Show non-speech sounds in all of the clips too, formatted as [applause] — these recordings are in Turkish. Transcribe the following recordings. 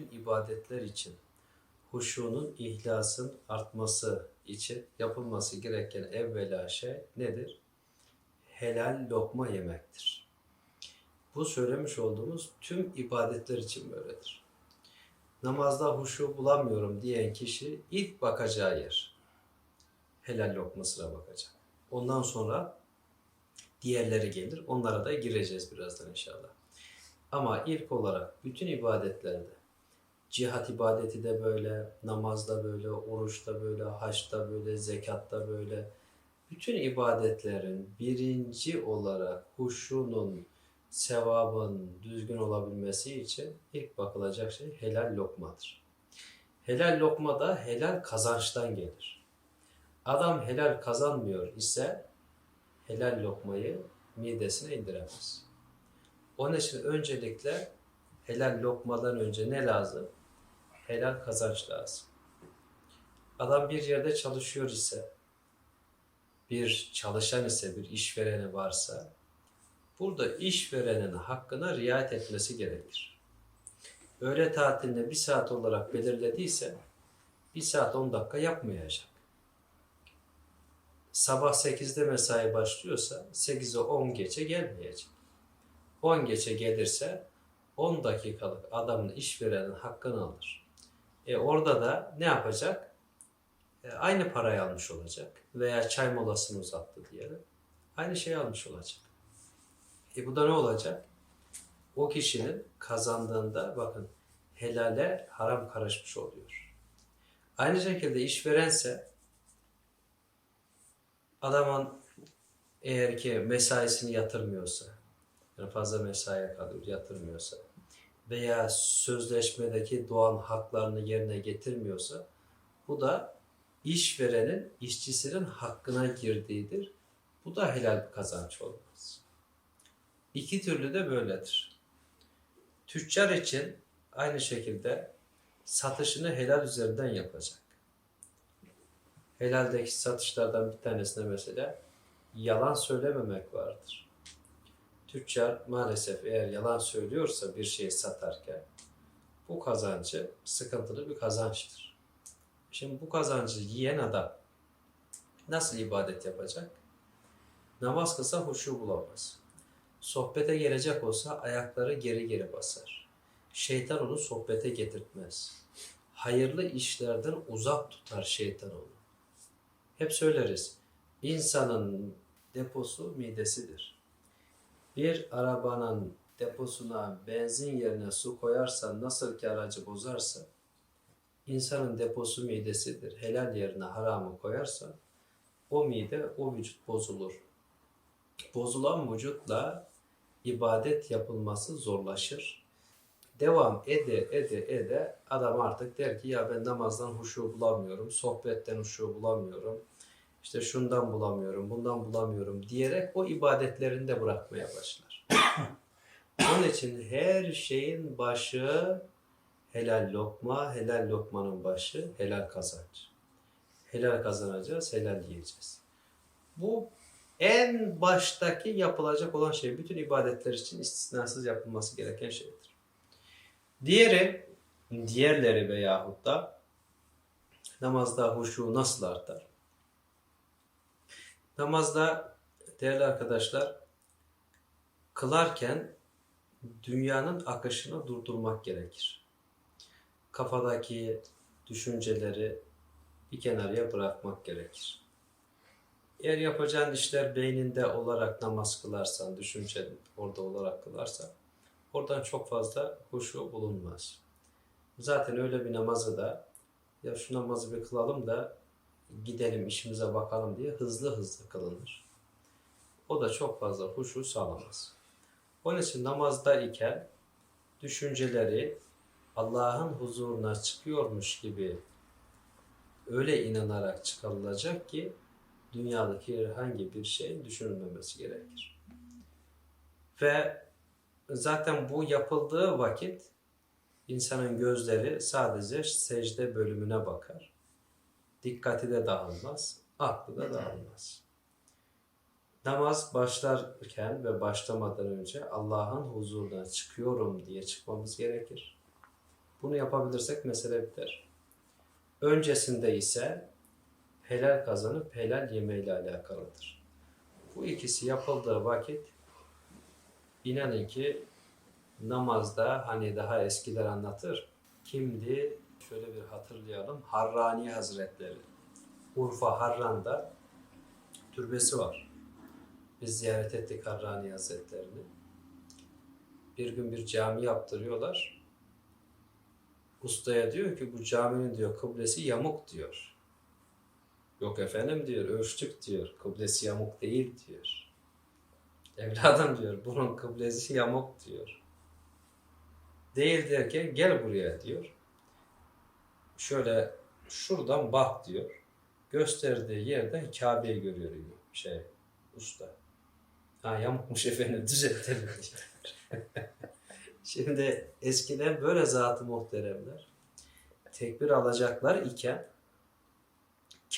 bütün ibadetler için huşunun, ihlasın artması için yapılması gereken evvela şey nedir? Helal lokma yemektir. Bu söylemiş olduğumuz tüm ibadetler için böyledir. Namazda huşu bulamıyorum diyen kişi ilk bakacağı yer helal lokmasına bakacak. Ondan sonra diğerleri gelir. Onlara da gireceğiz birazdan inşallah. Ama ilk olarak bütün ibadetlerde cihat ibadeti de böyle, namazda böyle, oruçta böyle, haçta böyle, zekatta böyle. Bütün ibadetlerin birinci olarak huşunun, sevabın düzgün olabilmesi için ilk bakılacak şey helal lokmadır. Helal lokma da helal kazançtan gelir. Adam helal kazanmıyor ise helal lokmayı midesine indiremez. Onun için öncelikle helal lokmadan önce ne lazım? Helal kazanç lazım. Adam bir yerde çalışıyor ise, bir çalışan ise, bir işvereni varsa, burada işverenin hakkına riayet etmesi gerekir. Öğle tatilinde bir saat olarak belirlediyse, bir saat 10 dakika yapmayacak. Sabah 8'de mesai başlıyorsa 8'e 10 geçe gelmeyecek. 10 geçe gelirse 10 dakikalık adamın işverenin hakkını alır. E orada da ne yapacak? E, aynı parayı almış olacak. Veya çay molasını uzattı diyelim. Aynı şeyi almış olacak. E bu da ne olacak? O kişinin kazandığında bakın helale haram karışmış oluyor. Aynı şekilde işverense adamın eğer ki mesaisini yatırmıyorsa, yani fazla mesaiye kalıyor, yatırmıyorsa veya sözleşmedeki doğan haklarını yerine getirmiyorsa bu da işverenin işçisinin hakkına girdiğidir. Bu da helal bir kazanç olmaz. İki türlü de böyledir. Tüccar için aynı şekilde satışını helal üzerinden yapacak. Helaldeki satışlardan bir tanesinde mesela yalan söylememek vardır. Tüccar maalesef eğer yalan söylüyorsa bir şeyi satarken bu kazancı sıkıntılı bir kazançtır. Şimdi bu kazancı yiyen adam nasıl ibadet yapacak? Namaz kılsa huşu bulamaz. Sohbete gelecek olsa ayakları geri geri basar. Şeytan onu sohbete getirtmez. Hayırlı işlerden uzak tutar şeytan onu. Hep söyleriz. İnsanın deposu midesidir. Bir arabanın deposuna benzin yerine su koyarsan nasıl ki aracı bozarsa insanın deposu midesidir. Helal yerine haramı koyarsan o mide, o vücut bozulur. Bozulan vücutla ibadet yapılması zorlaşır. Devam ede ede ede adam artık der ki ya ben namazdan huşu bulamıyorum, sohbetten huşu bulamıyorum, işte şundan bulamıyorum, bundan bulamıyorum diyerek o ibadetlerini de bırakmaya başlar. [coughs] Onun için her şeyin başı helal lokma, helal lokmanın başı helal kazanç. Helal kazanacağız, helal yiyeceğiz. Bu en baştaki yapılacak olan şey. Bütün ibadetler için istisnasız yapılması gereken şeydir. Diğeri, diğerleri veyahut da namazda huşu nasıl artar? Namazda değerli arkadaşlar kılarken dünyanın akışını durdurmak gerekir. Kafadaki düşünceleri bir kenarıya bırakmak gerekir. Eğer yapacağın işler beyninde olarak namaz kılarsan, düşünce orada olarak kılarsan oradan çok fazla huşu bulunmaz. Zaten öyle bir namazı da ya şu namazı bir kılalım da gidelim işimize bakalım diye hızlı hızlı kılınır. O da çok fazla huşu sağlamaz. Onun için namazda iken düşünceleri Allah'ın huzuruna çıkıyormuş gibi öyle inanarak çıkarılacak ki dünyadaki herhangi bir şeyin düşünülmemesi gerekir. Ve zaten bu yapıldığı vakit insanın gözleri sadece secde bölümüne bakar. Dikkati de dağılmaz, aklı da dağılmaz. Namaz başlarken ve başlamadan önce Allah'ın huzuruna çıkıyorum diye çıkmamız gerekir. Bunu yapabilirsek mesele biter. Öncesinde ise helal kazanıp helal yemeyle alakalıdır. Bu ikisi yapıldığı vakit inanın ki namazda hani daha eskiler anlatır. Kimdi? Hatırlayalım. Harrani Hazretleri. Urfa Harran'da türbesi var. Biz ziyaret ettik Harrani Hazretlerini. Bir gün bir cami yaptırıyorlar. Ustaya diyor ki bu caminin diyor kıblesi yamuk diyor. Yok efendim diyor ölçtük diyor. Kıblesi yamuk değil diyor. Evladım diyor bunun kıblesi yamuk diyor. Değil derken gel buraya diyor. Şöyle şuradan bak diyor. Gösterdiği yerden Kabe'yi görüyor diyor şey usta. Ha yamukmuş efendim [laughs] düzeltelim. [laughs] Şimdi eskiden böyle zat-ı muhteremler tekbir alacaklar iken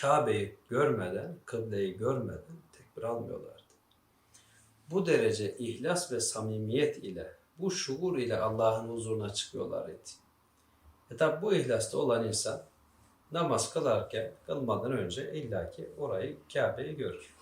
Kabe'yi görmeden, kıbleyi görmeden tekbir almıyorlardı. Bu derece ihlas ve samimiyet ile, bu şuur ile Allah'ın huzuruna çıkıyorlar idi. E tabi bu ihlasta olan insan namaz kılarken, kılmadan önce illaki orayı, Kabe'yi görür.